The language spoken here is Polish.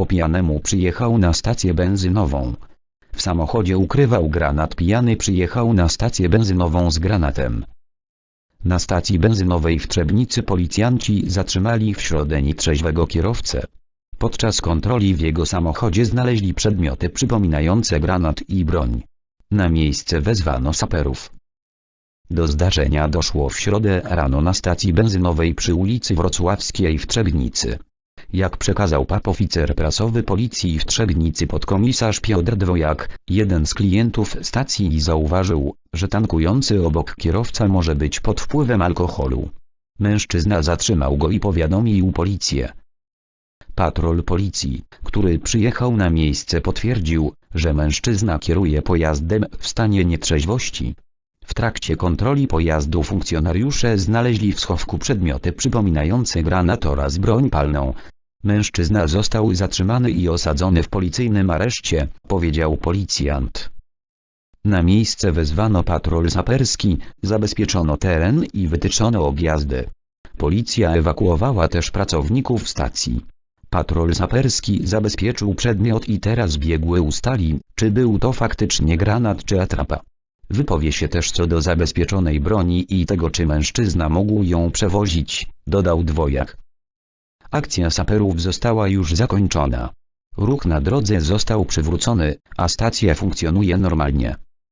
Po pijanemu przyjechał na stację benzynową. W samochodzie ukrywał granat pijany przyjechał na stację benzynową z granatem. Na stacji benzynowej w Trzebnicy policjanci zatrzymali w środę nietrzeźwego kierowcę. Podczas kontroli w jego samochodzie znaleźli przedmioty przypominające granat i broń. Na miejsce wezwano saperów. Do zdarzenia doszło w środę rano na stacji benzynowej przy ulicy Wrocławskiej w Trzebnicy. Jak przekazał PAP oficer prasowy policji w Trzebnicy podkomisarz Piotr Dwojak, jeden z klientów stacji zauważył, że tankujący obok kierowca może być pod wpływem alkoholu. Mężczyzna zatrzymał go i powiadomił policję. Patrol policji, który przyjechał na miejsce potwierdził, że mężczyzna kieruje pojazdem w stanie nietrzeźwości. W trakcie kontroli pojazdu funkcjonariusze znaleźli w schowku przedmioty przypominające granat oraz broń palną. Mężczyzna został zatrzymany i osadzony w policyjnym areszcie, powiedział policjant. Na miejsce wezwano patrol saperski, zabezpieczono teren i wytyczono objazdy. Policja ewakuowała też pracowników stacji. Patrol saperski zabezpieczył przedmiot i teraz biegły ustali, czy był to faktycznie granat czy atrapa. Wypowie się też co do zabezpieczonej broni i tego czy mężczyzna mógł ją przewozić, dodał dwojak. Akcja saperów została już zakończona. Ruch na drodze został przywrócony, a stacja funkcjonuje normalnie.